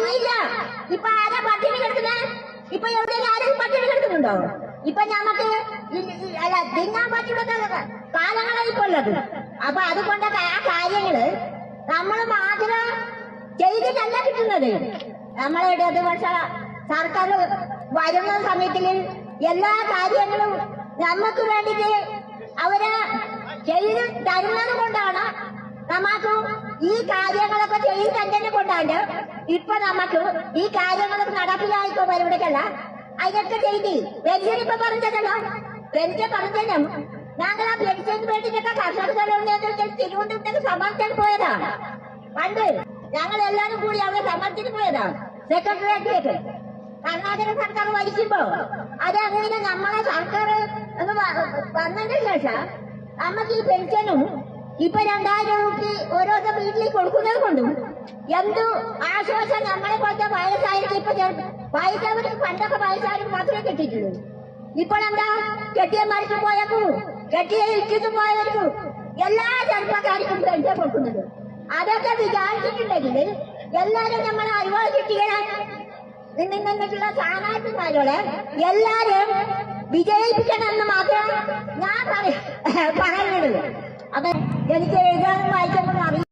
കഞ്ഞിയില്ല ഇപ്പൊ ആരാ പട്ടിണി കിടക്കുന്നത് ഇപ്പൊ എവിടെയെങ്കിലും ആരും പട്ടിണി കിടക്കുന്നുണ്ടോ? ഇപ്പൊ ഈ- അല്ല തിന്നാൻ പറ്റുന്ന കാലങ്ങളായി ഉള്ളത്. അപ്പൊ അതുകൊണ്ടൊക്കെ ആ കാര്യങ്ങൾ നമ്മൾ മാത്രം ചെയ്തിട്ടല്ല കിട്ടുന്നത്. നമ്മളുടെ ഇടതുപക്ഷ സർക്കാർ വരുന്ന സമയത്തിൽ എല്ലാ കാര്യങ്ങളും നമുക്ക് വേണ്ടിട്ട് അവർ ചെയ്ത് തരുന്നത് കൊണ്ടാണ് നമുക്ക് ഈ കാര്യങ്ങളൊക്കെ ചെയ്ത് തന്നെ കൊണ്ടാണ്ട് ഇപ്പൊ നമുക്ക് ഈ കാര്യങ്ങളൊക്കെ നടപ്പിലായിക്കോ വരുമ്പോഴേക്കല്ല അതൊക്കെ ചെയ്തി ഇപ്പൊ പറഞ്ഞതല്ലോ. പെൻഷൻ പറഞ്ഞതും ഞങ്ങൾ ആ പെൻഷന് വേണ്ടിട്ടൊക്കെ കർഷക തിരുവനന്തപുരത്തേക്ക് സമർപ്പിക്കാൻ പോയതാണ് പണ്ട് ഞങ്ങൾ എല്ലാരും കൂടി അവിടെ സമർപ്പിച്ച് പോയതാണ് സെക്രട്ടേറിയറ്റിലേക്ക്. കർണാടക സർക്കാർ ഭരിക്കുമ്പോ അത് അങ്ങനെ നമ്മളെ സർക്കാർ എന്ന് വന്നതിന് ശേഷം നമുക്ക് ഈ പെൻഷനും ഇപ്പൊ രണ്ടായിരം രൂപ ഓരോരോ വീട്ടിലേക്ക് കൊടുക്കുന്നത് കൊണ്ടും എന്തു ആശ്വാസം നമ്മളെ പോലത്തെ വയസ്സായിരിക്കും ഇപ്പൊ വയസ്സവർക്ക് പണ്ടൊക്കെ വയസ്സായവർക്ക് മാത്രമേ കിട്ടിയിട്ടുള്ളൂ. ഇപ്പോഴെന്താ കെട്ടിയ മരിച്ചു പോയപ്പോ കെട്ടിയ ഇട്ടിട്ട് പോയവർക്കും എല്ലാ ചെറുപ്പക്കാർക്കും പെൻഷൻ കൊടുക്കുന്നത്? അതൊക്കെ വിചാരിച്ചിട്ടുണ്ടെങ്കിൽ എല്ലാരും നമ്മളെ അറിവ് കിട്ടിയാൽ നിന്നിട്ടുള്ള സ്ഥാനാർത്ഥിമാരോട് എല്ലാരും വിജയിപ്പിക്കണമെന്ന് മാത്രം ഞാൻ പറയ- പറയുന്നുള്ളൂ അപ്പൊ എനിക്ക് എഴുതാനും വായിക്കാനും അറിയില്ല.